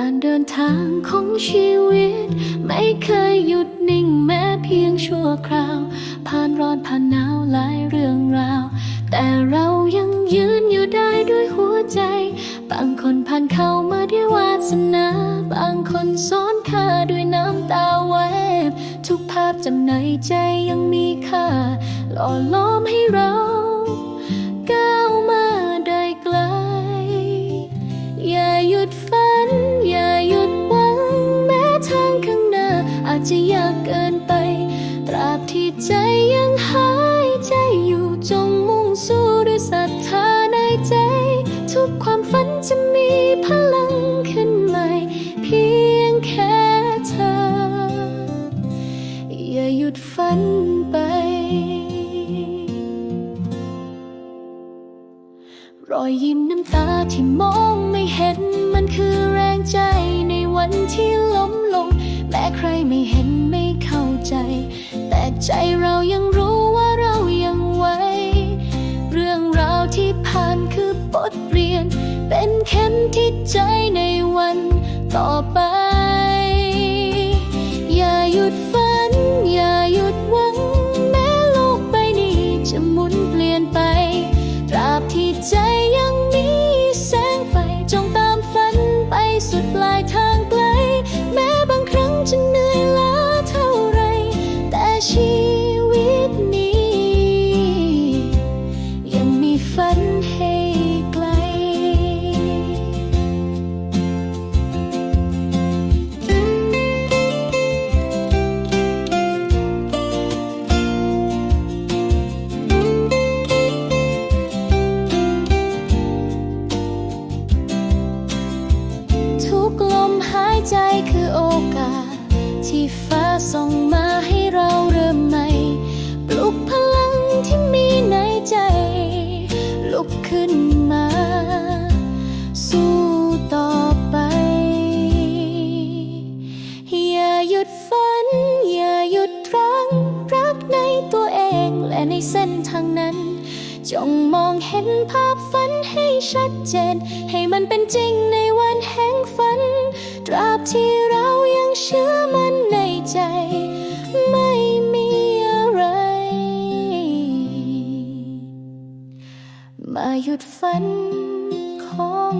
การเดินทางของชีวิต ไม่เคยหยุดนิ่งแม้เพียงชั่วคราว ผ่านร้อนผ่านหนาวหลายเรื่องราว แต่เรายังยืนอยู่ได้ด้วยหัวใจ บางคนผ่านเข้ามาด้วยวาสนา บางคนซ้อนค่าด้วยน้ำตาแวบ ทุกภาพจำในใจยังมีค่า หล่อล้อมให้เราก้าวมาได้ไกล อย่าหยุดฝัน ยากเกินไป ตราบที่ใจยังหายใจอยู่จงมุ่งสู้ด้วยศรัทธาในใจ ทุกความฝันจะมีพลังขึ้นใหม่ เพียงแค่เธอ อย่าหยุดฝันไปรอยยิ้มน้ำตาที่มองไม่เห็นมันคือแรงใจในวันที่ล้มลง แม้ใครไม่เห็น ใจเรายังรู้ว่าเรายังไหว เรื่องราวที่ผ่านคือบทเรียน เป็นเข็มที่ใจในวันต่อไป ใจคือโอกาส ที่ฟ้าส่งมาให้เราเริ่มใหม่ ปลุกพลังที่มีในใจ ลุกขึ้นมา สู้ต่อไป อย่าหยุดฝัน อย่าหยุดรัง รักในตัวเองและในเส้นทางนั้น จงมองเห็นภาพฝันให้ชัดเจน ให้มันเป็นจริง มาหยุดฝันของ